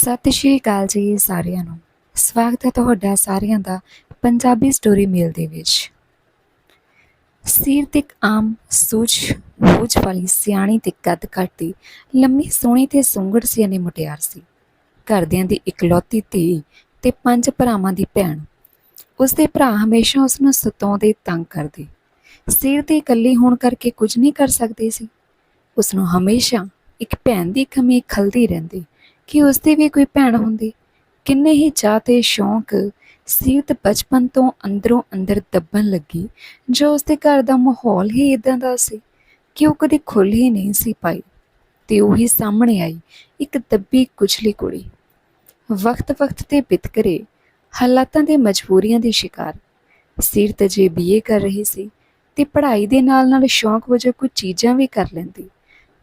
ਸਤਿ ਸ਼੍ਰੀ ਅਕਾਲ ਜੀ ਸਾਰਿਆਂ ਨੂੰ। ਸਵਾਗਤ ਹੈ ਤੁਹਾਡਾ ਸਾਰਿਆਂ ਦਾ ਪੰਜਾਬੀ ਸਟੋਰੀ ਮੇਲ ਦੇ ਵਿੱਚ। ਸਿਰ ਤੇ ਇੱਕ ਆਮ ਸੂਝ ਬੂਝ ਵਾਲੀ ਸਿਆਣੀ ਤੇ ਕੱਦ ਘੱਟਦੀ ਲੰਮੀ ਸੋਹਣੀ ਤੇ ਸੁੰਗੜ ਸੀ ਸਿਆਣੀ ਮੁਟਿਆਰ ਸੀ। ਘਰਦਿਆਂ ਦੀ ਇਕਲੌਤੀ ਧੀ ਤੇ ਪੰਜ ਭਰਾਵਾਂ ਦੀ ਭੈਣ। ਉਸਦੇ ਭਰਾ ਹਮੇਸ਼ਾ ਉਸ ਨੂੰ ਸਤਾਉਂਦੇ ਤੰਗ ਕਰਦੇ। ਸਿਰ ਤੇ ਇਕੱਲੀ ਹੋਣ ਕਰਕੇ ਕੁਝ ਨਹੀਂ ਕਰ ਸਕਦੀ ਸੀ। ਉਸ ਨੂੰ ਹਮੇਸ਼ਾ ਇੱਕ ਭੈਣ ਦੀ ਕਮੀ ਖਲਦੀ ਰਹਿੰਦੀ। ਕਿ ਉਸਦੀ ਵੀ ਕੋਈ ਭੈਣ ਹੁੰਦੀ। ਕਿੰਨੇ ਹੀ ਚਾਹ ਤੇ ਸ਼ੌਂਕ ਸੀਰਤ ਬਚਪਨ ਤੋਂ ਅੰਦਰੋਂ ਅੰਦਰ ਦੱਬਣ ਲੱਗੀ, ਜੋ ਉਸਦੇ ਘਰ ਦਾ ਮਾਹੌਲ ਹੀ ਇਦਾਂ ਦਾ ਸੀ ਕਿ ਉਹ ਕਦੇ ਖੁੱਲ੍ਹ ਹੀ ਨਹੀਂ ਸੀ ਪਾਈ। ਤੇ ਉਹੀ ਸਾਹਮਣੇ ਆਈ ਇੱਕ ਦੱਬੀ ਕੁਚਲੀ ਕੁੜੀ। ਵਕਤ ਵਕਤ ਤੇ ਬਿਤਕਰੇ ਹਾਲਾਤਾਂ ਦੇ ਮਜਬੂਰੀਆਂ ਦੀ ਸ਼ਿਕਾਰ। ਸੀਰਤ ਜੇ ਬੀਏ ਕਰ ਰਹੀ ਸੀ ਤੇ ਪੜ੍ਹਾਈ ਦੇ ਨਾਲ ਨਾਲ ਸ਼ੌਂਕ ਵਜੋਂ ਕੁਝ ਚੀਜ਼ਾਂ ਵੀ ਕਰ ਲੈਂਦੀ,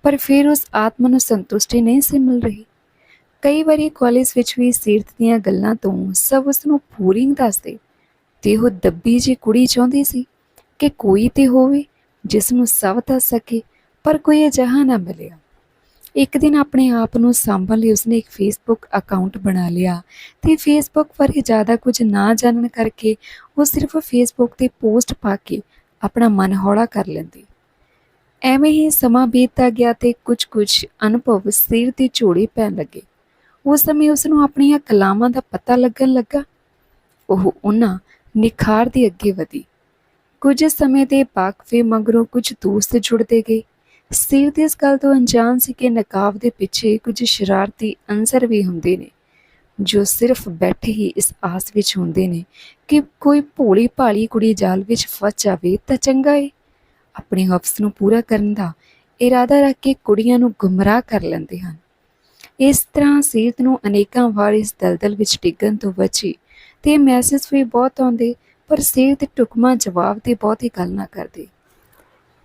ਪਰ ਫਿਰ ਉਸ ਆਤਮ ਨੂੰ ਸੰਤੁਸ਼ਟੀ ਨਹੀਂ ਸੀ ਮਿਲ ਰਹੀ। ਕਈ ਵਾਰੀ ਕਾਲਜ ਵਿੱਚ ਵੀ ਸੀਰਤ ਦੀਆਂ ਗੱਲਾਂ ਤੋਂ ਸਭ ਉਸ ਨੂੰ ਪੂਰੀ ਦੱਸਦੇ। ਤੇ ਉਹ ਦੱਬੀ ਜੀ ਕੁੜੀ ਚਾਹੁੰਦੀ ਸੀ ਕਿ ਕੋਈ ਤੇ ਹੋਵੇ ਜਿਸ ਨੂੰ ਸਭ ਦੱਸ ਸਕੇ, ਪਰ ਕੋਈ ਅਜਿਹਾ ਨਾ ਮਿਲਿਆ। ਇੱਕ ਦਿਨ ਆਪਣੇ ਆਪ ਨੂੰ ਸੰਭਾਲ ਲਈ ਉਸਨੇ ਇੱਕ ਫੇਸਬੁੱਕ ਅਕਾਊਂਟ ਬਣਾ ਲਿਆ ਤੇ ਫੇਸਬੁੱਕ ਬਾਰੇ ਜ਼ਿਆਦਾ ਕੁਝ ਨਾ ਜਾਣਨ ਕਰਕੇ ਉਹ ਸਿਰਫ ਫੇਸਬੁੱਕ ਤੇ ਪੋਸਟ ਪਾ ਕੇ ਆਪਣਾ ਮਨ ਹੌਲਾ ਕਰ ਲੈਂਦੀ। ਐਵੇਂ ਹੀ ਸਮਾਂ ਬੀਤਦਾ ਗਿਆ ਤੇ ਕੁਝ-ਕੁਝ ਅਨੁਭਵ ਸਿਰ ਤੇ ਝੋੜੇ ਪੈਣ ਲੱਗੇ। ਉਸ ਸਮੇਂ ਉਸ ਨੂੰ ਆਪਣੀਆਂ ਕਲਾਮਾਂ ਦਾ ਪਤਾ ਲੱਗਣ ਲੱਗਾ। ਉਹ ਉਹਨਾਂ ਨਿਖਾਰ ਦੀ ਅੱਗੇ ਵਧੀ। ਕੁਝ ਸਮੇਂ ਦੇ ਵਾਕਫੇ ਮਗਰੋਂ ਕੁਝ ਦੋਸਤ ਜੁੜਦੇ ਗਏ। ਸਿਰ ਤੇ ਇਸ ਗੱਲ ਤੋਂ ਅਣਜਾਣ ਸੀ ਕਿ ਨਕਾਬ ਦੇ ਪਿੱਛੇ ਕੁਝ ਸ਼ਰਾਰਤੀ ਅੰਸਰ ਵੀ ਹੁੰਦੇ ਨੇ, ਜੋ ਸਿਰਫ ਬੈਠੇ ਹੀ ਇਸ ਆਸ ਵਿੱਚ ਹੁੰਦੇ ਨੇ ਕਿ ਕੋਈ ਭੋਲੀ ਭਾਲੀ ਕੁੜੀ ਜਾਲ ਵਿੱਚ ਫਸ ਜਾਵੇ ਤਾਂ ਚੰਗਾ ਏ। ਆਪਣੇ ਹਫਸ ਨੂੰ ਪੂਰਾ ਕਰਨ ਦਾ ਇਰਾਦਾ ਰੱਖ ਕੇ ਕੁੜੀਆਂ ਨੂੰ ਗੁੰਮਰਾਹ ਕਰ ਲੈਂਦੇ ਹਨ। ਇਸ ਤਰ੍ਹਾਂ ਸੀਰਤ ਨੂੰ ਅਨੇਕਾਂ ਵਾਰ ਇਸ ਦਲਦਲ ਵਿੱਚ ਡਿੱਗਣ ਤੋਂ ਬਚੀ ਤੇ ਮੈਸੇਜ ਵੀ ਬਹੁਤ ਆਉਂਦੇ, ਪਰ ਸੀਰਤ ਟੁਕਮਾ ਜਵਾਬ ਦੇ ਬਹੁਤੀ ਗੱਲ ਨਾ ਕਰਦੀ।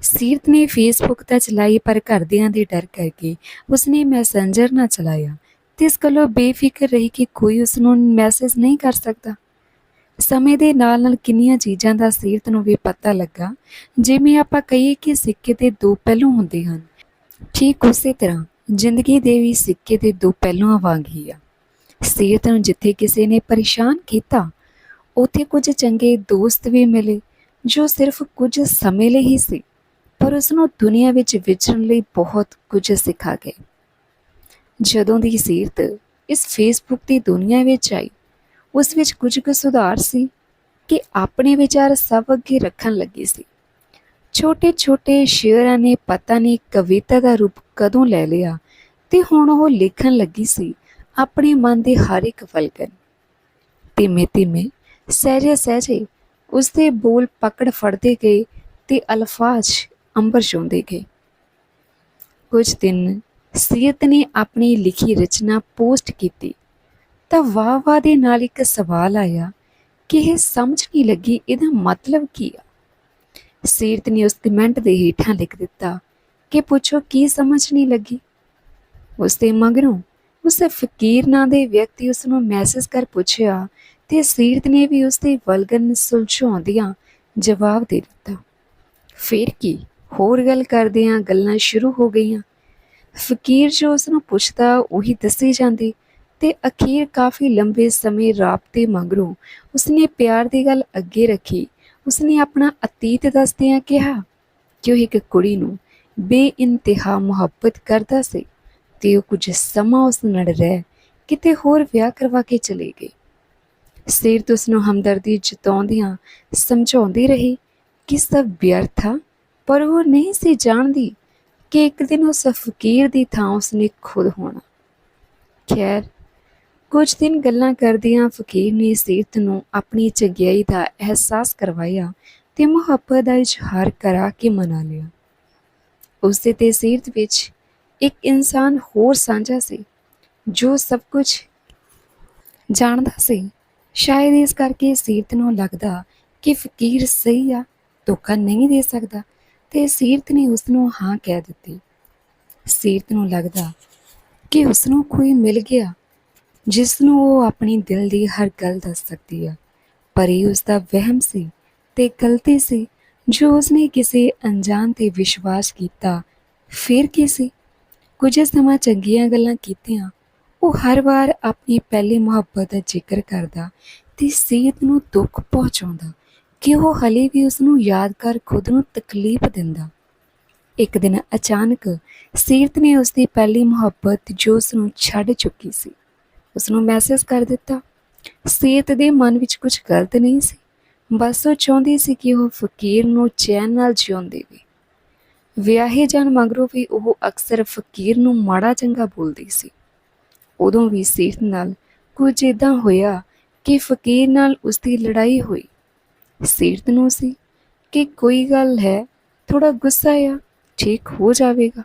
ਸੀਰਤ ਨੇ ਫੇਸਬੁੱਕ ਤਾਂ ਚਲਾਈ, ਪਰ ਘਰਦਿਆਂ ਦੇ ਡਰ ਕਰਕੇ ਉਸਨੇ ਮੈਸੇਂਜਰ ਨਾ ਚਲਾਇਆ। ਤੇ ਇਸ ਗੱਲੋਂ ਬੇਫਿਕਰ ਰਹੀ ਕਿ ਕੋਈ ਉਸ ਨੂੰ ਮੈਸੇਜ ਨਹੀਂ ਕਰ ਸਕਦਾ। ਸਮੇਂ ਦੇ ਨਾਲ ਨਾਲ ਕਿੰਨੀਆਂ ਚੀਜ਼ਾਂ ਦਾ ਸੀਰਤ ਨੂੰ ਵੀ ਪਤਾ ਲੱਗਾ, ਜਿਵੇਂ ਆਪਾਂ ਕਹੀਏ ਕਿ ਸਿੱਕੇ ਦੇ ਦੋ ਪਹਿਲੂ ਹੁੰਦੇ ਹਨ। ਠੀਕ ਉਸੇ ਤਰ੍ਹਾਂ ਜ਼ਿੰਦਗੀ ਦੇ ਵੀ ਸਿੱਕੇ ਦੇ ਦੋ ਪਹਿਲੂਆਂ ਵਾਂਗ ਹੀ ਆ। ਸੀਰਤ ਨੂੰ ਜਿੱਥੇ ਕਿਸੇ ਨੇ ਪਰੇਸ਼ਾਨ ਕੀਤਾ, ਉੱਥੇ ਕੁਝ ਚੰਗੇ ਦੋਸਤ ਵੀ ਮਿਲੇ, ਜੋ ਸਿਰਫ ਕੁਝ ਸਮੇਂ ਲਈ ਹੀ ਸੀ, ਪਰ ਉਸ ਨੂੰ ਦੁਨੀਆ ਵਿੱਚ ਵਿਚਰਨ ਲਈ ਬਹੁਤ ਕੁਝ ਸਿਖਾ ਗਏ। ਜਦੋਂ ਦੀ ਸੀਰਤ ਇਸ ਫੇਸਬੁੱਕ ਦੀ ਦੁਨੀਆ ਵਿੱਚ ਆਈ, ਉਸ ਵਿੱਚ ਕੁਝ ਕੁ ਸੁਧਾਰ ਸੀ ਕਿ ਆਪਣੇ ਵਿਚਾਰ ਸਭ ਅੱਗੇ ਰੱਖਣ ਲੱਗੀ ਸੀ। ਛੋਟੇ ਛੋਟੇ ਸ਼ੇਅਰਾਂ ਨੇ ਪਤਾ ਨਹੀਂ ਕਵਿਤਾ ਦਾ ਰੂਪ ਕਦੋਂ ਲੈ ਲਿਆ ਤੇ ਹੁਣ ਉਹ ਲਿਖਣ ਲੱਗੀ ਸੀ ਆਪਣੇ ਮਨ ਦੇ ਹਰ ਇੱਕ ਫਲਕਨ ਧੀਮੇ ਧੀਮੇ, ਸਹਿਜੇ ਸਹਿਜੇ ਉਸਦੇ ਬੋਲ ਪਕੜ ਫੜਦੇ ਗਏ ਤੇ ਅਲਫਾਜ਼ ਅੰਬਰ ਚੋਂਦੇ ਗਏ। ਕੁਝ ਦਿਨ ਸੀਰਤ ਨੇ ਆਪਣੀ ਲਿਖੀ ਰਚਨਾ ਪੋਸਟ ਕੀਤੀ ਤਾਂ ਵਾਹ ਵਾਹ ਦੇ ਨਾਲ ਇੱਕ ਸਵਾਲ ਆਇਆ ਕਿ ਇਹ ਸਮਝ ਨਹੀਂ ਲੱਗੀ ਇਹਦਾ ਮਤਲਬ ਕੀ ਆ? ਸੀਰਤ ਨੇ ਉਸ ਕਮੈਂਟ ਦੇ ਹੇਠਾਂ ਲਿਖ ਦਿੱਤਾ, ਕਿ ਪੁੱਛੋ ਕੀ ਸਮਝ ਨਹੀਂ ਲੱਗੀ? ਉਸ ਦੇ ਮਗਰੋਂ ਉਸ ਫਕੀਰ ਨਾਂ ਦੇ ਵਿਅਕਤੀ ਉਸ ਨੂੰ ਮੈਸੇਜ ਕਰ ਪੁੱਛਿਆ ਤੇ ਸੀਰਤ ਨੇ ਵੀ ਉਸ ਦੇ ਵਲਗਨ ਸੁਲਝਾਉਂਦਿਆਂ ਜਵਾਬ ਦੇ ਦਿੱਤਾ। ਫਿਰ ਕੀ? ਹੋਰ ਗੱਲ ਕਰਦਿਆਂ ਗੱਲਾਂ ਸ਼ੁਰੂ ਹੋ ਗਈਆਂ। ਫਕੀਰ ਜੋ ਉਸ ਨੂੰ ਪੁੱਛਦਾ ਉਹੀ ਦੱਸੀ ਜਾਂਦੀ ਤੇ ਅਖੀਰ ਕਾਫੀ ਲੰਬੇ ਸਮੇਂ ਰਾਬਤੇ ਮਗਰੋਂ ਉਸਨੇ ਪਿਆਰ ਦੀ ਗੱਲ ਅੱਗੇ ਰੱਖੀ ਉਸਨੇ ਆਪਣਾ ਅਤੀਤ ਦੱਸਦਿਆਂ ਕਿਹਾ ਕਿ ਉਹ ਇੱਕ ਕੁੜੀ ਨੂੰ ਬੇਇੰਤਹਾ ਮੁਹੱਬਤ ਕਰਦਾ ਸੀ ਤੇ ਉਹ ਕੁਝ ਸਮਾਂ ਉਸ ਨਾਲ ਰਹਿ ਕਿਤੇ ਹੋਰ ਵਿਆਹ ਕਰਵਾ ਕੇ ਚਲੇ ਗਏ ਸਿਰ ਤੋਂ ਉਸ ਨੂੰ ਹਮਦਰਦੀ ਜਤਾਉਂਦਿਆਂ ਸਮਝਾਉਂਦੀ ਰਹੀ ਕਿ ਸਭ ਵਿਅਰਥ ਆ? ਪਰ ਉਹ ਨਹੀਂ ਸੀ ਜਾਣਦੀ ਕਿ ਇੱਕ ਦਿਨ ਉਸ ਫਕੀਰ ਦੀ ਥਾਂ ਉਸਨੇ ਖੁਦ ਹੋਣਾ। ਖੈਰ ਕੁਝ ਦਿਨ ਗੱਲਾਂ ਕਰਦਿਆਂ ਫਕੀਰ ਨੇ ਸੀਰਤ ਨੂੰ ਆਪਣੀ ਚੰਗਿਆਈ ਦਾ ਅਹਿਸਾਸ ਕਰਵਾਇਆ ਤੇ ਮੁਹੱਬਤ ਦਾ ਇਜ਼ਹਾਰ ਕਰਾ ਕੇ ਮਨਾ ਲਿਆ। ਉਸ ਦੇ ਤੇ ਸੀਰਤ ਵਿੱਚ ਇੱਕ ਇਨਸਾਨ ਹੋਰ ਸਾਂਝਾ ਸੀ, ਜੋ ਸਭ ਕੁਝ ਜਾਣਦਾ ਸੀ। ਸ਼ਾਇਦ ਇਸ ਕਰਕੇ ਸੀਰਤ ਨੂੰ ਲੱਗਦਾ ਕਿ ਫਕੀਰ ਸਹੀ ਆ, ਧੋਖਾ ਨਹੀਂ ਦੇ ਸਕਦਾ ਤੇ ਸੀਰਤ ਨੇ ਉਸ ਨੂੰ ਹਾਂ ਕਹਿ ਦਿੱਤੀ। ਸੀਰਤ ਨੂੰ ਲੱਗਦਾ ਕਿ ਉਸ ਨੂੰ ਕੋਈ ਮਿਲ ਗਿਆ ਜਿਸ ਨੂੰ ਉਹ ਆਪਣੀ ਦਿਲ ਦੀ ਹਰ ਗੱਲ ਦੱਸ ਸਕਦੀ ਹੈ ਪਰ ਇਹ ਉਸ ਦਾ ਵਹਿਮ ਸੀ ਤੇ ਗਲਤੀ ਸੀ। ਜੋ ਉਸਨੇ ਕਿਸੇ ਅਣਜਾਣ ਤੇ ਵਿਸ਼ਵਾਸ ਕੀਤਾ, ਫਿਰ ਕੀ ਸੀ? ਕੁਝ ਸਮਾਂ ਚੰਗੀਆਂ ਗੱਲਾਂ ਕੀਤੀਆਂ, ਉਹ ਹਰ ਵਾਰ ਆਪਣੀ ਪਹਿਲੀ ਮੁਹੱਬਤ ਦਾ ਜ਼ਿਕਰ ਕਰਦਾ ਤੇ ਸੀਰਤ ਨੂੰ ਦੁੱਖ ਪਹੁੰਚਾਉਂਦਾ ਕਿ ਉਹ ਹਲੇ ਵੀ ਉਸ ਨੂੰ ਯਾਦ ਕਰ ਖੁਦ ਨੂੰ ਤਕਲੀਫ ਦਿੰਦਾ। ਇੱਕ ਦਿਨ ਅਚਾਨਕ ਸੀਰਤ ਨੇ ਉਸ ਦੀ ਪਹਿਲੀ ਮੁਹੱਬਤ ਜੋ ਉਸ ਨੂੰ ਛੱਡ ਚੁੱਕੀ ਸੀ। ਉਸ ਨੂੰ ਮੈਸੇਜ ਕਰ ਦਿੱਤਾ। ਸੀਰਤ ਦੇ ਮਨ ਵਿੱਚ ਕੁਝ ਗਲਤ ਨਹੀਂ ਸੀ। ਬਸ ਉਹ ਚਾਹੁੰਦੀ ਸੀ ਕਿ ਉਹ ਫਕੀਰ ਨੂੰ ਚੈਨ ਨਾਲ ਜਿਉਣ ਦੇਵੇ। ਵਿਆਹੇ ਜਾਣ ਮਗਰੋਂ ਵੀ ਉਹ ਅਕਸਰ ਫਕੀਰ ਨੂੰ ਮਾੜਾ ਚੰਗਾ ਬੋਲਦੀ ਸੀ। ਉਦੋਂ ਵੀ ਸੀਰਤ ਨਾਲ ਕੁਝ ਇਦਾਂ ਹੋਇਆ ਕਿ ਫਕੀਰ ਨਾਲ ਉਸ ਦੀ ਲੜਾਈ ਹੋਈ। ਸੀਰਤ ਨੂੰ ਸੀ ਕਿ ਕੋਈ ਗੱਲ ਹੈ ਥੋੜਾ ਗੁੱਸਾ ਆ, ਠੀਕ ਹੋ ਜਾਵੇਗਾ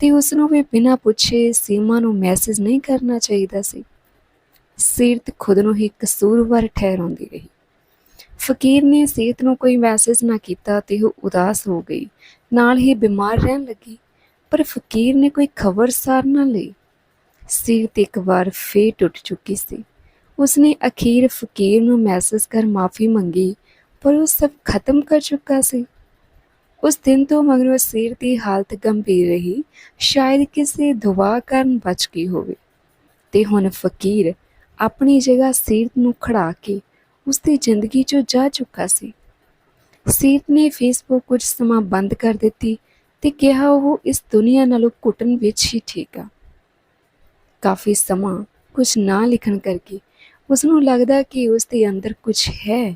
ਤੇ ਉਸ ਨੂੰ ਵੀ ਬਿਨਾਂ ਪੁੱਛੇ ਸੀਮਾ ਨੂੰ ਮੈਸੇਜ ਨਹੀਂ ਕਰਨਾ ਚਾਹੀਦਾ ਸੀ। ਸੀਰਤ ਖੁਦ ਨੂੰ ਹੀ ਕਸੂਰਵਾਰ ਠਹਿਰਾਉਂਦੀ ਰਹੀ। ਫਕੀਰ ਨੇ ਸੀਰਤ ਨੂੰ ਕੋਈ ਮੈਸੇਜ ਨਾ ਕੀਤਾ ਤੇ ਉਹ ਉਦਾਸ ਹੋ ਗਈ। ਨਾਲ ਹੀ ਬਿਮਾਰ ਰਹਿਣ ਲੱਗੀ, ਪਰ ਫਕੀਰ ਨੇ ਕੋਈ ਖਬਰਸਾਰ ਨਾ ਲਈ। ਸੀਰਤ ਇੱਕ ਵਾਰ ਫੇਰ ਟੁੱਟ ਚੁੱਕੀ ਸੀ। ਉਸਨੇ ਅਖੀਰ ਫਕੀਰ ਨੂੰ ਮੈਸੇਜ ਕਰ ਮਾਫੀ ਮੰਗੀ, ਪਰ ਉਹ ਸਭ ਖਤਮ ਕਰ ਚੁੱਕਾ ਸੀ। ਉਸ ਦਿਨ ਤੋਂ ਮਗਰੋਂ ਸੀਰਤ ਦੀ ਹਾਲਤ ਗੰਭੀਰ ਰਹੀ। ਸ਼ਾਇਦ ਕਿਸੇ ਦੁਆ ਕਾਰਨ ਬਚ ਗਈ ਹੋਵੇ। ਤੇ ਹੁਣ ਫਕੀਰ ਆਪਣੀ ਜਗ੍ਹਾ ਸੀਰਤ ਨੂੰ ਖੜਾ ਕੇ ਉਸ ਦੀ ਜ਼ਿੰਦਗੀ ਚੋਂ ਜਾ ਚੁੱਕਾ ਸੀ। ਸੀਰਤ ਨੇ ਫੇਸਬੁੱਕ ਕੁਝ ਸਮਾਂ ਬੰਦ ਕਰ ਦਿੱਤੀ ਤੇ ਕਿਹਾ ਉਹ ਇਸ ਦੁਨੀਆ ਨਾਲੋਂ ਘੁੱਟਣ ਵਿੱਚ ਹੀ ਠੀਕ ਆ। ਕਾਫੀ ਸਮਾਂ ਕੁਝ ਨਾ ਲਿਖਣ ਕਰਕੇ ਉਸ ਨੂੰ ਲੱਗਦਾ ਕਿ ਉਸ ਦੇ ਅੰਦਰ ਕੁਝ ਹੈ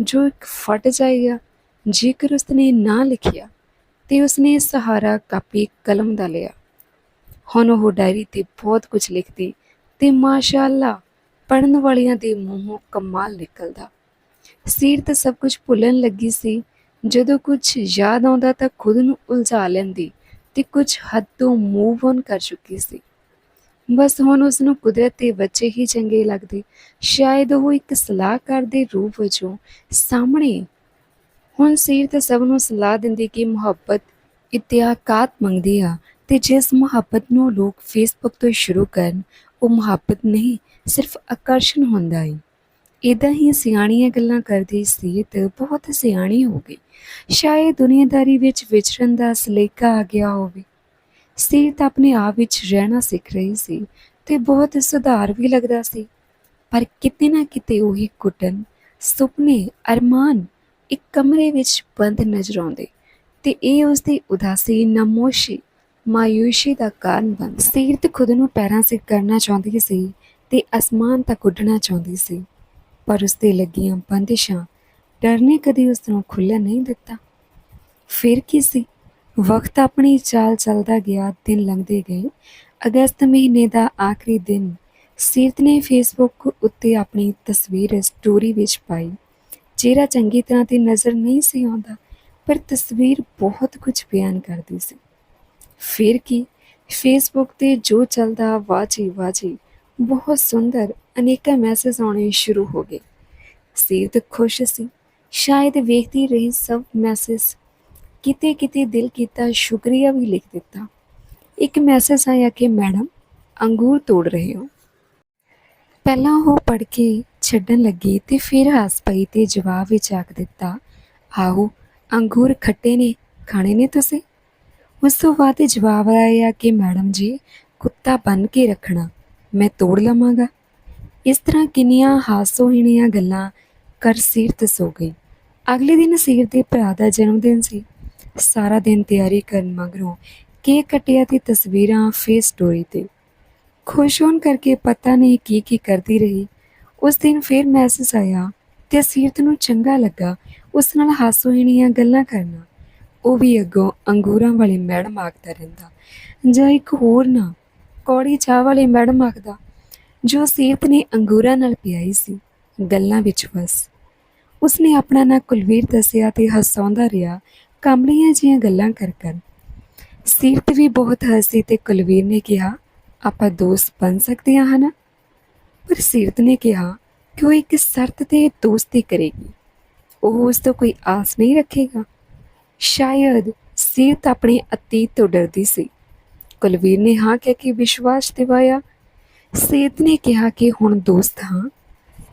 ਜੋ ਇੱਕ ਫਟ ਜਾਏਗਾ। ਜੇਕਰ ਉਸਨੇ ਨਾ ਲਿਖਿਆ ਤੇ ਉਸਨੇ ਸਹਾਰਾ ਕਾਪੀ ਕਲਮ ਦਾ ਲਿਆ। ਹੁਣ ਉਹ ਡਾਇਰੀ ਤੇ ਬਹੁਤ ਕੁਝ ਲਿਖਦੀ ਤੇ ਮਾਸ਼ਾਅੱਲਾ ਪੜਨ ਵਾਲਿਆਂ ਦੇ ਮੂੰਹੋਂ ਕਮਾਲ ਨਿਕਲਦਾ। ਸੀਰਤ ਸਭ ਕੁਝ ਭੁੱਲਣ ਲੱਗੀ ਸੀ। ਜਦੋਂ ਕੁਝ ਯਾਦ ਆਉਂਦਾ ਤਾਂ ਖੁਦ ਨੂੰ ਉਲਝਾ ਲੈਂਦੀ ਤੇ ਕੁਝ ਹੱਦ ਤੋਂ ਮੂਵ ਔਨ ਕਰ ਚੁੱਕੀ ਸੀ। ਬਸ ਹੁਣ ਉਸ ਨੂੰ ਕੁਦਰਤ ਦੇ ਬੱਚੇ ਹੀ ਚੰਗੇ ਲੱਗਦੇ। ਸ਼ਾਇਦ ਉਹ ਇੱਕ ਸਲਾਹਕਾਰ ਦੇ ਰੂਪ ਵਜੋਂ ਸਾਹਮਣੇ ਹੁਣ ਸੀਰਤ ਸਭ ਨੂੰ ਸਲਾਹ ਦਿੰਦੀ ਕਿ ਮੁਹੱਬਤ ਇਤਿਆਕਾਤ ਮੰਗਦੀ ਆ ਤੇ ਜਿਸ ਮੁਹੱਬਤ ਨੂੰ ਲੋਕ ਫੇਸਬੁੱਕ ਤੋਂ ਸ਼ੁਰੂ ਕਰਨ ਉਹ ਮੁਹੱਬਤ ਨਹੀਂ, ਸਿਰਫ ਆਕਰਸ਼ਣ ਹੁੰਦਾ ਹੈ ਇਦਾਂ ਹੀ ਸਿਆਣੀਆਂ ਗੱਲਾਂ ਕਰਦੀ ਸੀਤ ਬਹੁਤ ਸਿਆਣੀ ਹੋ ਗਈ। ਸ਼ਾਇਦ ਦੁਨੀਆਦਾਰੀ ਵਿੱਚ ਵਿਚਰਨ ਦਾ ਸਲੇਕਾ ਆ ਗਿਆ ਹੋਵੇ। ਸੀਰਤ ਆਪਣੇ ਆਪ ਵਿੱਚ ਰਹਿਣਾ ਸਿੱਖ ਰਹੀ ਸੀ ਤੇ ਬਹੁਤ ਸੁਧਾਰ ਵੀ ਲੱਗਦਾ ਸੀ। ਪਰ ਕਿਤੇ ਨਾ ਕਿਤੇ ਉਹੀ ਕੁੱਟਣ ਸੁਪਨੇ, ਅਰਮਾਨ ਇੱਕ ਕਮਰੇ ਵਿੱਚ ਬੰਦ ਨਜ਼ਰ ਆਉਂਦੇ ਤੇ ਇਹ ਉਸ ਦੀ ਉਦਾਸੀ, ਨਮੋਸ਼ੀ ਮਾਯੂਸ਼ੀ ਦਾ ਕਾਰਨ ਬਣ ਸੀਰਤ ਖੁਦ ਨੂੰ ਪੈਰਾਂ ਸਿਰ ਕਰਨਾ ਚਾਹੁੰਦੀ ਸੀ ਤੇ ਅਸਮਾਨ ਤੱਕ ਉੱਡਣਾ ਚਾਹੁੰਦੀ ਸੀ, ਪਰ ਉਸ ਤੇ ਲੱਗੀਆਂ ਬੰਦਿਸ਼ਾਂ ਡਰ ਨੇ ਕਦੀ ਉਸ ਨੂੰ ਖੁੱਲ੍ਹਣ ਨਹੀਂ ਦਿੱਤਾ। ਫਿਰ ਕੀ ਸੀ? ਵਕਤ ਆਪਣੀ ਚਾਲ ਚੱਲਦਾ ਗਿਆ, ਦਿਨ ਲੰਘਦੇ ਗਏ। ਅਗਸਤ ਮਹੀਨੇ ਦਾ ਆਖਰੀ ਦਿਨ ਸੀਰਤ ਨੇ ਫੇਸਬੁੱਕ ਉੱਤੇ ਆਪਣੀ ਤਸਵੀਰ ਸਟੋਰੀ ਵਿੱਚ ਪਾਈ। ਚਿਹਰਾ ਚੰਗੀ ਤਰ੍ਹਾਂ ਤੇ ਨਜ਼ਰ ਨਹੀਂ ਸੀ ਆਉਂਦਾ, ਪਰ ਤਸਵੀਰ ਬਹੁਤ ਕੁਝ ਬਿਆਨ ਕਰਦੀ ਸੀ। ਫਿਰ ਕੀ? ਫੇਸਬੁੱਕ ਤੇ ਜੋ ਚੱਲਦਾ ਵਾਜੀ ਵਾਜੀ, ਬਹੁਤ ਸੁੰਦਰ ਅਨੇਕਾਂ ਮੈਸੇਜ ਆਉਣੇ ਸ਼ੁਰੂ ਹੋ ਗਏ। ਸੀਰਤ ਖੁਸ਼ ਸੀ, ਸ਼ਾਇਦ ਵੇਖਦੀ ਰਹੀ ਸਭ ਮੈਸੇਜ ਕਿਤੇ ਕਿਤੇ ਦਿਲ ਕੀਤਾ ਸ਼ੁਕਰੀਆ ਵੀ ਲਿਖ ਦਿੱਤਾ। ਇੱਕ ਮੈਸੇਜ ਆਇਆ ਕਿ, ਮੈਡਮ, ਅੰਗੂਰ ਤੋੜ ਰਹੇ ਹੋ। ਪਹਿਲਾਂ ਉਹ ਪੜ੍ਹ ਕੇ ਛੱਡਣ ਲੱਗੀ ਤੇ ਫਿਰ ਹੱਸ ਪਈ ਤੇ ਜਵਾਬ ਵਿੱਚ ਆਖ ਦਿੱਤਾ, ਆਹੋ, ਅੰਗੂਰ ਖੱਟੇ ਨੇ, ਖਾਣੇ ਨੇ ਤੁਸੀਂ? ਉਸ ਤੋਂ ਬਾਅਦ ਜਵਾਬ ਆਇਆ ਕਿ ਮੈਡਮ ਜੀ, ਕੁੱਤਾ ਬਨ ਕੇ ਰੱਖਣਾ, ਮੈਂ ਤੋੜ ਲਵਾਂਗਾ। ਇਸ ਤਰ੍ਹਾਂ ਕਿੰਨੀਆਂ ਹਾਸੋਹੀਣੀਆਂ ਗੱਲਾਂ ਕਰ ਸੀਰਤ ਸੋ ਗਈ। ਅਗਲੇ ਦਿਨ ਸੀਰਤ ਦੇ ਭਰਾ ਦਾ ਜਨਮ ਦਿਨ ਸੀ। ਸਾਰਾ ਦਿਨ ਤਿਆਰੀ ਕਰਨ ਮਗਰੋਂ ਕੇਕ ਕਟਿਆ ਤੇ ਤਸਵੀਰਾਂ ਫੇਸ ਸਟੋਰੀ ਤੇ। ਖੁਸ਼ ਹੋਣ ਕਰਕੇ ਪਤਾ ਨਹੀਂ ਕੀ ਕੀ ਕਰਦੀ ਰਹੀ। ਉਸ ਦਿਨ ਫਿਰ ਮੈਸੇਜ ਆਇਆ ਤੇ ਸੀਰਤ ਨੂੰ ਚੰਗਾ ਲੱਗਾ ਉਸ ਨਾਲ ਹਾਸੋਹੀਣੀਆਂ ਗੱਲਾਂ ਕਰਨਾ। ਉਹ ਵੀ ਅੱਗੋਂ ਅੰਗੂਰਾਂ ਵਾਲੀ ਮੈਡਮ ਆਖਦਾ ਰਹਿੰਦਾ, ਜਾਂ ਇੱਕ ਹੋਰ ਨਾ, ਕੌੜੀ ਚਾਹ ਵਾਲੀ ਮੈਡਮ ਆਖਦਾ, ਜੋ ਸੀਰਤ ਨੇ ਅੰਗੂਰਾਂ ਨਾਲ ਪਿਆਈ ਸੀ, ਗੱਲਾਂ ਵਿੱਚ ਬਸ ਉਸਨੇ ਆਪਣਾ ਨਾਂ ਕੁਲਵੀਰ ਦੱਸਿਆ ਤੇ ਹਸਾਉਂਦਾ ਰਿਹਾ ਕਾਮਲੀਆਂ ਜੀਆਂ ਗੱਲਾਂ ਕਰ ਕਰ। ਸੀਰਤ ਵੀ ਬਹੁਤ ਹੱਸੀ ਤੇ ਕੁਲਵੀਰ ਨੇ ਕਿਹਾ, ਆਪਾਂ ਦੋਸਤ ਬਣ ਸਕਦੇ ਹਾਂ ਹਨਾ? ਪਰ ਸੀਰਤ ਨੇ ਕਿਹਾ ਕਿ ਉਹ ਇੱਕ ਸ਼ਰਤ ਤੇ ਦੋਸਤੀ ਕਰੇਗੀ? ਉਹ ਉਸ ਤੋਂ ਕੋਈ ਆਸ ਨਹੀਂ ਰੱਖੇਗਾ? ਸ਼ਾਇਦ ਸੀਰਤ ਆਪਣੇ ਅਤੀਤ ਤੋਂ ਡਰਦੀ ਸੀ। ਕੁਲਵੀਰ ਨੇ ਹਾਂ ਕਹਿ ਕੇ ਵਿਸ਼ਵਾਸ ਦਿਵਾਇਆ। ਸੀਰਤ ਨੇ ਕਿਹਾ ਕਿ ਹੁਣ ਦੋਸਤ ਹਾਂ।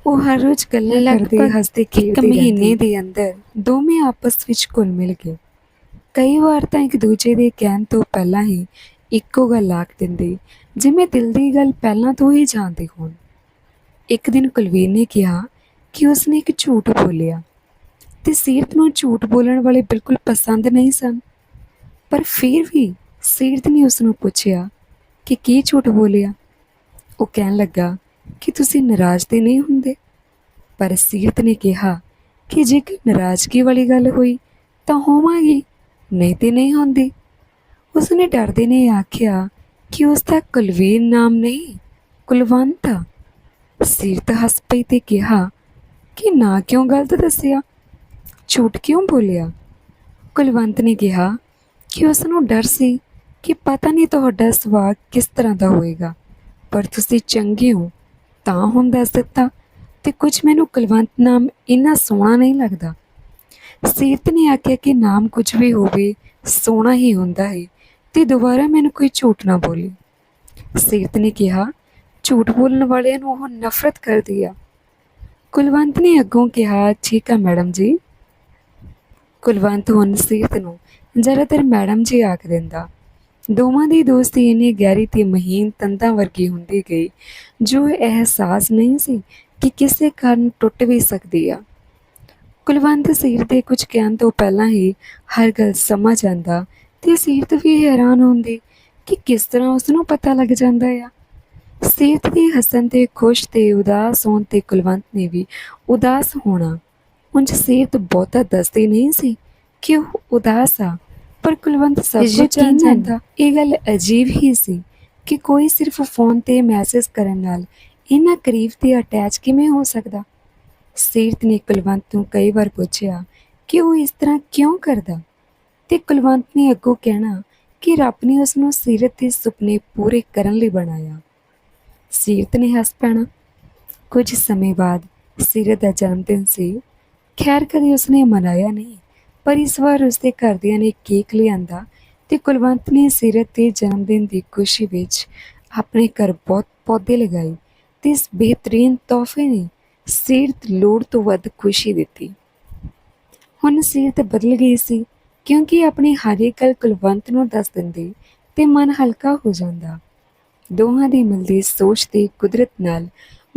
ਉਹ ਹਰ ਰੋਜ਼ ਗੱਲਾਂ ਕਰਦੇ ਹੱਸਦੇ ਖੇਡਦੇ ਇੱਕ ਮਹੀਨੇ ਦੇ ਅੰਦਰ ਦੋਵੇਂ ਆਪਸ ਵਿੱਚ ਘੁਲ ਮਿਲ ਗਏ। ਕਈ ਵਾਰ ਤਾਂ ਇੱਕ ਦੂਜੇ ਦੇ ਕਹਿਣ ਤੋਂ ਪਹਿਲਾਂ ਹੀ ਇੱਕੋ ਗੱਲ ਆਖ ਦਿੰਦੇ ਜਿਵੇਂ ਦਿਲ ਦੀ ਗੱਲ ਪਹਿਲਾਂ ਤੋਂ ਹੀ ਜਾਣਦੇ ਹੋਣ। ਇੱਕ ਦਿਨ ਕੁਲਵੀਰ ਨੇ ਕਿਹਾ ਕਿ ਉਸਨੇ ਇੱਕ ਝੂਠ ਬੋਲਿਆ। ਤੇ ਸੀਰਤ ਨੂੰ ਝੂਠ ਬੋਲਣ ਵਾਲੇ ਬਿਲਕੁਲ ਪਸੰਦ ਨਹੀਂ ਸਨ। ਪਰ ਫਿਰ ਵੀ ਸੀਰਤ ਨੇ ਉਸ ਨੂੰ ਪੁੱਛਿਆ ਕਿ ਕੀ ਝੂਠ ਬੋਲਿਆ। ਉਹ ਕਹਿਣ ਲੱਗਾ ਕਿ ਤੁਸੀਂ ਨਾਰਾਜ਼ ਤੇ ਨਹੀਂ ਹੁੰਦੇ। ਪਰ ਸੀਰਤ ਨੇ ਕਿਹਾ ਕਿ ਜੇਕਰ ਨਾਰਾਜ਼ਗੀ ਵਾਲੀ ਗੱਲ ਹੋਈ ਤਾਂ ਹੋਵਾਂਗੀ, ਨਹੀਂ ਤੇ ਨਹੀਂ ਹੁੰਦੀ। ਉਸਨੇ ਡਰਦੇ ਨੇ ਆਖਿਆ ਕਿ ਉਸ ਦਾ ਕੁਲਵੀਰ ਨਾਮ ਨਹੀਂ, ਕੁਲਵੰਤ। ਆ ਸੀਰਤ ਹੱਸ ਪਈ ਤੇ ਕਿਹਾ ਕਿ ਨਾ ਕਿਉਂ ਗਲਤ ਦੱਸਿਆ? ਝੂਠ ਕਿਉਂ ਬੋਲਿਆ? ਕੁਲਵੰਤ ਨੇ ਕਿਹਾ ਕਿ ਉਸ ਨੂੰ ਡਰ ਸੀ ਕਿ ਪਤਾ ਨਹੀਂ ਤੁਹਾਡਾ ਸੁਭਾਅ ਕਿਸ ਤਰ੍ਹਾਂ ਦਾ ਹੋਏਗਾ, ਪਰ ਤੁਸੀਂ ਚੰਗੇ ਹੋ, ਤਾਂ ਹੁਣ ਦੱਸ ਦਿੱਤਾ ਤੇ ਕੁਝ ਮੈਨੂੰ ਕੁਲਵੰਤ ਨਾਮ ਇੰਨਾ ਸੋਹਣਾ ਨਹੀਂ ਲੱਗਦਾ। ਸੀਰਤ ਨੇ ਆਖਿਆ ਕਿ ਨਾਮ ਕੁਝ ਵੀ ਹੋਵੇ, ਸੋਹਣਾ ਹੀ ਹੁੰਦਾ ਹੈ ਤੇ ਦੁਬਾਰਾ ਮੈਨੂੰ ਕੋਈ ਝੂਠ ਨਾ ਬੋਲੇ। ਸੀਰਤ ਨੇ ਕਿਹਾ, ਝੂਠ ਬੋਲਣ ਵਾਲਿਆਂ ਨੂੰ ਉਹ ਨਫ਼ਰਤ ਕਰਦੀ ਆ। ਕੁਲਵੰਤ ਨੇ ਅੱਗੋਂ ਕਿਹਾ, ਠੀਕ ਆ ਮੈਡਮ ਜੀ ਕੁਲਵੰਤ ਹੁਣ ਸੀਰਤ ਨੂੰ ਜ਼ਿਆਦਾਤਰ ਮੈਡਮ ਜੀ ਆਖ ਦਿੰਦਾ। ਦੋਵਾਂ ਦੀ ਦੋਸਤੀ ਇੰਨੀ ਗਹਿਰੀ ਤੇ ਮਹੀਨ ਤੰਦਾਂ ਵਰਗੀ ਹੁੰਦੀ ਗਈ, ਜੋ ਇਹ ਅਹਿਸਾਸ ਨਹੀਂ ਸੀ ਕਿ ਕਿਸੇ ਕਾਰਨ ਟੁੱਟ ਵੀ ਸਕਦੀ ਆ। ਕੁਲਵੰਤ ਸੀਰਤ ਦੇ ਕੁਝ ਕਹਿਣ ਤੋਂ ਪਹਿਲਾਂ ਹੀ ਹਰ ਗੱਲ ਸਮਝ ਜਾਂਦਾ ਤੇ ਸੀਰਤ ਵੀ ਹੈਰਾਨ ਹੁੰਦੀ ਕਿ ਕਿਸ ਤਰ੍ਹਾਂ ਉਸ ਨੂੰ ਪਤਾ ਲੱਗ ਜਾਂਦਾ ਆ। ਸੀਰਤ ਦੇ ਹੱਸਣ ਤੇ ਖੁਸ਼ ਤੇ ਉਦਾਸ ਹੋਣ ਤੇ ਕੁਲਵੰਤ ਨੇ ਵੀ ਉਦਾਸ ਹੋਣਾ ਉਂਝ ਸੀਰਤ ਬਹੁਤਾ ਦੱਸਦੀ ਨਹੀਂ ਸੀ ਕਿ ਉਹ ਉਦਾਸ ਆ ਪਰ ਕੁਲਵੰਤ ਸਭ ਕੁਝ ਜਾਣ। ਜਾਂਦਾ। ਇਹ ਗੱਲ ਅਜੀਬ ਹੀ ਸੀ ਕਿ ਕੋਈ ਸਿਰਫ ਫੋਨ ਤੇ ਮੈਸੇਜ ਕਰਨ ਨਾਲ ਇੰਨਾ ਕਰੀਬ ਤੇ ਅਟੈਚ ਕਿਵੇਂ ਹੋ ਸਕਦਾ? ਸੀਰਤ ਨੇ ਕੁਲਵੰਤ ਨੂੰ ਕਈ ਵਾਰ ਪੁੱਛਿਆ ਕਿ ਉਹ ਇਸ ਤਰ੍ਹਾਂ ਕਿਉਂ ਕਰਦਾ? ਤੇ ਕੁਲਵੰਤ ਨੇ ਅੱਗੋਂ ਕਹਿਣਾ ਕਿ ਰੱਬ ਨੇ ਉਸ ਨੂੰ ਸੀਰਤ ਦੇ ਸੁਪਨੇ ਪੂਰੇ ਕਰਨ ਲਈ ਬਣਾਇਆ। ਸੀਰਤ ਨੇ ਹੱਸ ਪੈਣਾ। ਕੁਝ ਸਮੇਂ ਬਾਅਦ ਸੀਰਤ ਦਾ ਜਨਮ ਦਿਨ ਸੀ। ਖੈਰ ਕਦੇ ਉਸਨੇ ਮਨਾਇਆ ਨਹੀਂ, ਪਰ ਇਸ ਵਾਰ ਉਸਦੇ ਘਰਦਿਆਂ ਨੇ ਕੇਕ ਲਿਆਂਦਾ ਤੇ ਕੁਲਵੰਤ ਨੇ ਸੀਰਤ ਦੇ ਜਨਮ ਦਿਨ ਦੀ ਖੁਸ਼ੀ ਵਿੱਚ ਆਪਣੇ ਘਰ ਬਹੁਤ ਪੌਦੇ ਲਗਾਏ ਤੇ ਇਸ ਬਿਹਤਰੀਨ ਤੋਹਫੇ ਨੇ ਸੀਰਤ ਲੋੜ ਤੋਂ ਵੱਧ ਖੁਸ਼ੀ ਦਿੱਤੀ। ਹੁਣ ਸੀਰਤ ਬਦਲ ਗਈ ਸੀ, ਕਿਉਂਕਿ ਆਪਣੀ ਹਰ ਇੱਕ ਗੱਲ ਕੁਲਵੰਤ ਨੂੰ ਦੱਸ ਦਿੰਦੀ ਤੇ ਮਨ ਹਲਕਾ ਹੋ ਜਾਂਦਾ। ਦੋਹਾਂ ਦੀ ਮਿਲਦੀ ਸੋਚ ਤੇ ਕੁਦਰਤ ਨਾਲ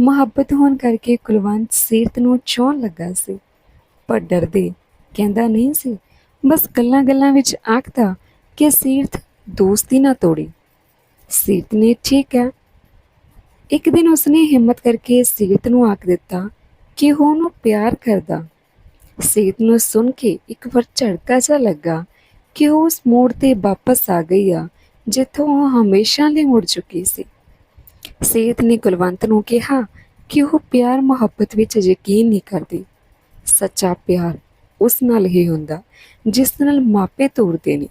ਮੁਹੱਬਤ ਹੋਣ ਕਰਕੇ ਕੁਲਵੰਤ ਸੀਰਤ ਨੂੰ ਚਾਹੁਣ ਲੱਗਾ ਸੀ। ਪਰ ਡਰਦੇ। ਕਹਿੰਦਾ, ਨਹੀਂ ਸੀ। ਬਸ ਗੱਲਾਂ-ਗੱਲਾਂ ਵਿੱਚ ਆਖਦਾ ਕਿ ਸੀਰਤ ਦੋਸਤੀ ਨਾ ਤੋੜੀ। ਸੀਰਤ ਨੇ ਠੀਕ ਹੈ। ਇੱਕ ਦਿਨ ਉਸਨੇ ਹਿੰਮਤ ਕਰਕੇ ਸੀਰਤ ਨੂੰ ਆਖ ਦਿੱਤਾ ਕਿ ਉਹ ਉਹਨੂੰ ਪਿਆਰ ਕਰਦਾ। ਸੀਰਤ ਨੂੰ ਸੁਣ ਕੇ ਇੱਕ ਵਾਰ ਝੜਕਾ ਜਿਹਾ ਲੱਗਾ ਕਿ ਉਹ ਉਸ ਮੋੜ ਤੇ ਵਾਪਸ ਆ ਗਈ ਆ, ਜਿੱਥੋਂ ਉਹ ਹਮੇਸ਼ਾ ਲਈ ਮੁੜ ਚੁੱਕੀ ਸੀ। ਸੀਰਤ ਨੇ ਕੁਲਵੰਤ ਨੂੰ ਕਿਹਾ ਕਿ ਉਹ ਪਿਆਰ ਮੁਹੱਬਤ ਵਿੱਚ ਯਕੀਨ ਨਹੀਂ ਕਰਦੀ। ਸੱਚਾ ਪਿਆਰ ਉਸ ਨਾਲ ਹੀ ਹੁੰਦਾ, ਜਿਸ ਨਾਲ ਮਾਪੇ ਤੋਰਦੇ ਨੇ।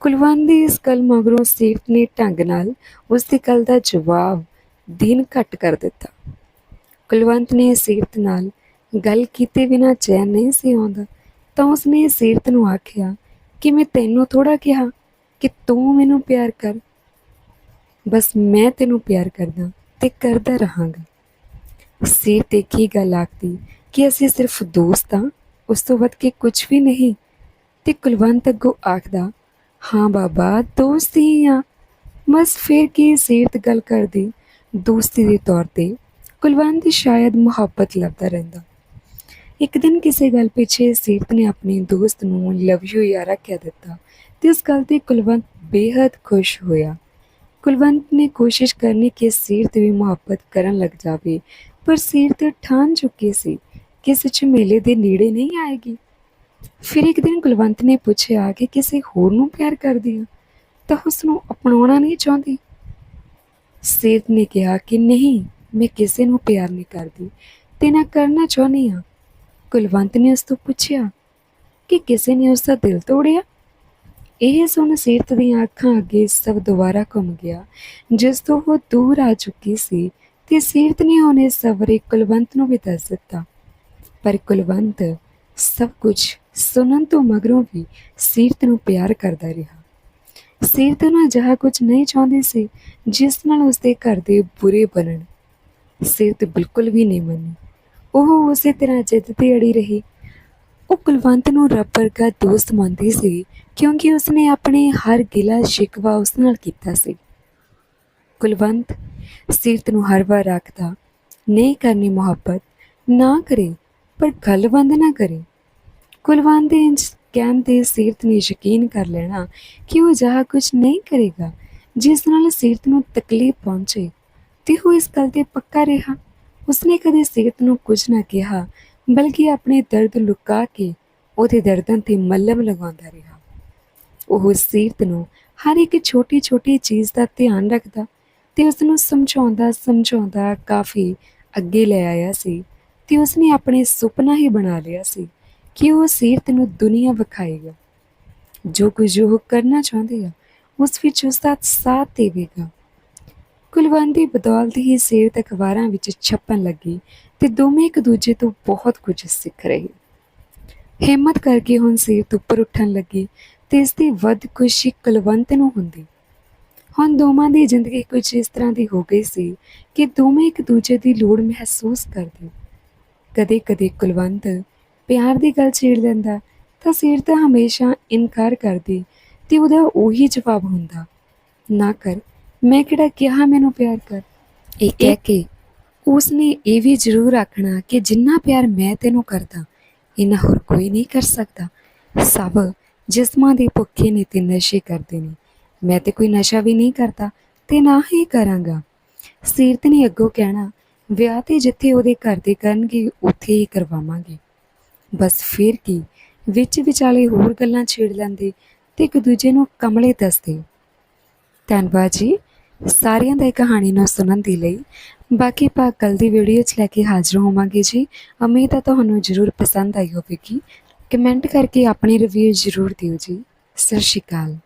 ਕੁਲਵੰਤ ਦੀ ਇਸ ਗੱਲ ਮਗਰੋਂ ਸੀਰਤ ਨੇ ਢੰਗ ਨਾਲ ਉਸ ਦੀ ਗੱਲ ਦਾ ਜਵਾਬ ਦਿਨ ਘੱਟ ਕਰ ਦਿੱਤਾ। ਕੁਲਵੰਤ ਨੇ ਸੀਰਤ ਨਾਲ ਗੱਲ ਕੀਤੇ ਬਿਨਾ ਚੈਨ ਨਹੀਂ ਸੀ ਆਉਂਦਾ, ਤਾਂ ਉਸਨੇ ਸੀਰਤ ਨੂੰ ਆਖਿਆ, ਕਿ ਮੈਂ ਤੈਨੂੰ ਥੋੜਾ ਕਿਹਾ ਕਿ ਤੂੰ ਮੈਨੂੰ ਪਿਆਰ ਕਰ। ਬਸ ਮੈਂ ਤੈਨੂੰ ਪਿਆਰ ਕਰਦਾ ਤੇ ਕਰਦਾ ਰਹਾਂਗਾ। ਸੀਰਤ ਇੱਕ ਹੀ ਗੱਲ ਆਖਦੀ ਕਿ ਅਸੀਂ ਸਿਰਫ ਦੋਸਤ ਹਾਂ ਉਸ ਤੋਂ ਵੱਧ ਕੇ ਕੁਝ ਵੀ ਨਹੀਂ ਤੇ ਕੁਲਵੰਤ ਅੱਗੋਂ ਆਖਦਾ ਹਾਂ ਬਾਬਾ ਦੋਸਤ ਹੀ ਆ ਬਸ ਫਿਰ ਕੀ ਸੀਰਤ ਗੱਲ ਕਰਦੀ ਦੋਸਤੀ ਦੇ ਤੌਰ ਤੇ ਕੁਲਵੰਤ ਸ਼ਾਇਦ ਮੁਹੱਬਤ ਲੱਭਦਾ ਰਹਿੰਦਾ ਇੱਕ ਦਿਨ ਕਿਸੇ ਗੱਲ ਪਿੱਛੇ ਸੀਰਤ ਨੇ ਆਪਣੇ ਦੋਸਤ ਨੂੰ ਲਵ ਯੂ ਯਾਰਾ ਕਹਿ ਦਿੱਤਾ ਤੇ ਇਸ ਗੱਲ ਤੇ ਕੁਲਵੰਤ ਬੇहद ਖੁਸ਼ ਹੋਇਆ ਕੁਲਵੰਤ ਨੇ ਕੋਸ਼ਿਸ਼ ਕਰਨੀ ਕਿ ਸੀਰਤ ਵੀ ਮੁਹੱਬਤ ਕਰਨ ਲੱਗ ਜਾਵੇ ਪਰ ਸੀਰਤ ਠਾਣ ਚੁੱਕੀ ਸੀ ਕਿ ਸੱਚ ਮੇਲੇ ਦੇ ਨੇੜੇ ਨਹੀਂ ਆਏਗੀ? ਫਿਰ ਇੱਕ ਦਿਨ ਕੁਲਵੰਤ ਨੇ ਪੁੱਛਿਆ ਕਿ ਕਿਸੇ ਹੋਰ ਨੂੰ ਪਿਆਰ ਕਰਦੀ ਆ, ਤਾਂ ਉਸ ਨੂੰ ਅਪਣਾਉਣਾ ਨਹੀਂ ਚਾਹੁੰਦੀ। ਸੀਰਤ ਨੇ ਕਿਹਾ ਕਿ ਨਹੀਂ, ਮੈਂ ਕਿਸੇ ਨੂੰ ਪਿਆਰ ਨਹੀਂ ਕਰਦੀ, ਤੇ ਨਾ ਕਰਨਾ ਚਾਹੁੰਦੀ ਆ। ਕੁਲਵੰਤ ਨੇ ਉਸ ਤੋਂ ਪੁੱਛਿਆ ਕਿ ਕਿਸੇ ਨੇ ਉਸ ਦਾ ਦਿਲ ਤੋੜਿਆ? ਇਹ ਸੁਣ ਸੀਰਤ ਦੀਆਂ ਅੱਖਾਂ ਅੱਗੇ ਸਭ ਦੁਬਾਰਾ ਘੁੰਮ ਗਿਆ, ਜਿਸ ਤੋਂ ਉਹ ਦੂਰ ਆ ਚੁੱਕੀ ਸੀ, ਤੇ ਸੀਰਤ ਨੇ ਉਹਨੇ ਸਵਰੇ ਕੁਲਵੰਤ ਨੂੰ ਵੀ ਦੱਸ ਦਿੱਤਾ। ਪਰ ਕੁਲਵੰਤ ਸਭ ਕੁਝ ਸੁਣਨ ਤੋਂ ਮਗਰੋਂ ਵੀ ਸੀਰਤ ਨੂੰ ਪਿਆਰ ਕਰਦਾ ਰਿਹਾ। ਸੀਰਤ ਨੂੰ ਅਜਿਹਾ ਕੁਝ ਨਹੀਂ ਚਾਹੁੰਦੀ ਸੀ, ਜਿਸ ਨਾਲ ਉਸਦੇ ਘਰ ਦੇ ਬੁਰੇ ਬਣਨ। ਸੀਰਤ ਬਿਲਕੁਲ ਵੀ ਨਹੀਂ ਮੰਨੀ। ਉਹ ਉਸੇ ਤਰ੍ਹਾਂ ਜਿੱਦ ਤੇ ਅੜੀ ਰਹੀ। ਉਹ ਕੁਲਵੰਤ ਨੂੰ ਰੱਬ ਵਰਗਾ ਦੋਸਤ ਮੰਨਦੀ ਸੀ, ਕਿਉਂਕਿ ਉਸਨੇ ਆਪਣੇ ਹਰ ਗਿਲਾ ਸ਼ਿਕਵਾ ਉਸ ਨਾਲ ਕੀਤਾ ਸੀ। ਕੁਲਵੰਤ ਸੀਰਤ ਨੂੰ ਹਰ ਵਾਰ ਰੱਖਦਾ ਨਹੀਂ ਕਰਨੀ ਮੁਹੱਬਤ, ਨਾ ਕਰੇ ਪਰ ਗੱਲ ਬੰਦ ਨਾ ਕਰੇ। ਕੁਲਵੰਤ ਦੇ ਇੰਜ ਕਹਿਣ ਤੇ ਸੀਰਤ ਨੇ ਯਕੀਨ ਕਰ ਲੈਣਾ ਕਿ ਉਹ ਅਜਿਹਾ ਕੁਝ ਨਹੀਂ ਕਰੇਗਾ, ਜਿਸ ਨਾਲ ਸੀਰਤ ਨੂੰ ਤਕਲੀਫ ਪਹੁੰਚੇ। ਤੇ ਉਹ ਇਸ ਗੱਲ ਤੇ ਪੱਕਾ ਰਿਹਾ। ਉਸਨੇ ਕਦੇ ਸੀਰਤ ਨੂੰ ਕੁਝ ਨਾ ਕਿਹਾ, ਬਲਕਿ ਆਪਣੇ ਦਰਦ ਲੁਕਾ ਕੇ ਉਹਦੇ ਦਰਦਾਂ ਤੇ ਮੱਲਮ ਲਗਾਉਂਦਾ ਰਿਹਾ। ਉਹ ਸੀਰਤ ਨੂੰ ਹਰ ਇੱਕ ਛੋਟੀ ਛੋਟੀ ਚੀਜ਼ ਦਾ ਧਿਆਨ ਰੱਖਦਾ ਤੇ ਉਸ ਨੂੰ ਸਮਝਾਉਂਦਾ ਸਮਝਾਉਂਦਾ ਕਾਫੀ ਅੱਗੇ ਲੈ ਆਇਆ ਸੀ। ਤੇ ਉਸਨੇ ਆਪਣੇ ਸੁਪਨਾ ਹੀ ਬਣਾ ਲਿਆ ਸੀ ਕਿ ਉਹ ਸੀਰਤ ਨੂੰ ਦੁਨੀਆ ਵਿਖਾਏਗਾ। ਜੋ ਕੁਝ ਉਹ ਕਰਨਾ ਚਾਹੁੰਦੀ ਆ, ਉਸ ਵਿੱਚ ਉਸ ਦਾ ਸਾਥ ਦੇਵੇਗਾ। ਕੁਲਵੰਤ ਦੀ ਬਦੌਲਤ ਹੀ ਸੀਰਤ ਅਖਬਾਰਾਂ ਵਿੱਚ ਛਪਣ ਲੱਗੀ ਤੇ ਦੋਵੇਂ ਇੱਕ ਦੂਜੇ ਤੋਂ ਬਹੁਤ ਕੁਝ ਸਿੱਖ ਰਹੇ। ਹਿੰਮਤ ਕਰਕੇ ਹੁਣ ਸੀਰਤ ਉੱਪਰ ਉੱਠਣ ਲੱਗੀ ਤੇ ਇਸ ਦੀ ਵੱਧ ਖੁਸ਼ੀ ਕੁਲਵੰਤ ਨੂੰ ਹੁੰਦੀ। ਹੁਣ ਦੋਵਾਂ ਦੀ ਜ਼ਿੰਦਗੀ ਕੁਝ ਇਸ ਤਰ੍ਹਾਂ ਦੀ ਹੋ ਗਈ ਸੀ ਕਿ ਦੋਵੇਂ ਇੱਕ ਦੂਜੇ ਦੀ ਲੋੜ ਮਹਿਸੂਸ ਕਰਦੇ। ਕਦੇ ਕਦੇ ਕੁਲਵੰਤ ਪਿਆਰ ਦੀ ਗੱਲ ਛੇੜ ਲੈਂਦਾ ਤਾਂ ਸੀਰਤ ਹਮੇਸ਼ਾ ਇਨਕਾਰ ਕਰਦੀ ਤੇ ਉਹਦਾ ਉਹੀ ਜਵਾਬ ਹੁੰਦਾ ਨਾ ਕਰ ਮੈਂ ਕਿਹੜਾ ਕਿਹਾ ਮੈਨੂੰ ਪਿਆਰ ਕਰ? ਇਹ ਕਹਿ ਕੇ ਉਸਨੇ ਇਹ ਵੀ ਜ਼ਰੂਰ ਆਖਣਾ ਕਿ ਜਿੰਨਾ ਪਿਆਰ ਮੈਂ ਤੈਨੂੰ ਕਰਦਾ ਇਨਾ ਹੋਰ ਕੋਈ ਨਹੀਂ ਕਰ ਸਕਦਾ। ਸਭ ਜਿਸਮਾਂ ਦੇ ਭੁੱਖੇ ਨੇ ਤੇ ਨਸ਼ੇ ਕਰਦੇ ਨੇ। ਮੈਂ ਤੇ ਕੋਈ ਨਸ਼ਾ ਵੀ ਨਹੀਂ ਕਰਦਾ ਤੇ ਨਾ ਹੀ ਕਰਾਂਗਾ। ਸੀਰਤ ਨੇ ਅੱਗੋਂ ਕਹਿਣਾ ਵਿਆਹ ਤੇ ਜਿੱਥੇ ਉਹਦੇ ਘਰ ਦੇ ਕਰਨਗੇ, ਉੱਥੇ ਹੀ ਕਰਵਾਵਾਂਗੇ। ਬਸ ਫਿਰ ਕੀ, ਵਿੱਚ ਵਿਚਾਲੇ ਹੋਰ ਗੱਲਾਂ ਛੇੜ ਲੈਂਦੇ ਤੇ ਇੱਕ ਦੂਜੇ ਨੂੰ ਕਮਲੇ ਦੱਸਦੇ। ਧੰਨਵਾਦ ਜੀ, ਸਾਰਿਆਂ ਦਾ ਇਹ ਕਹਾਣੀ ਨੂੰ ਸੁਣਨ ਦੇ ਲਈ। ਬਾਕੀ ਭਾਗ ਕੱਲ ਦੀ ਵੀਡੀਓ 'ਚ ਲੈ ਕੇ ਹਾਜ਼ਰ ਹੋਵਾਂਗੇ ਜੀ। ਉਮੀਦ ਹੈ ਤੁਹਾਨੂੰ ਜ਼ਰੂਰ ਪਸੰਦ ਆਈ ਹੋਵੇਗੀ। ਕਮੈਂਟ ਕਰਕੇ ਆਪਣੀ ਰਿਵਿਊ ਜ਼ਰੂਰ ਦਿਓ ਜੀ। ਸਤਿ ਸ਼੍ਰੀ ਅਕਾਲ।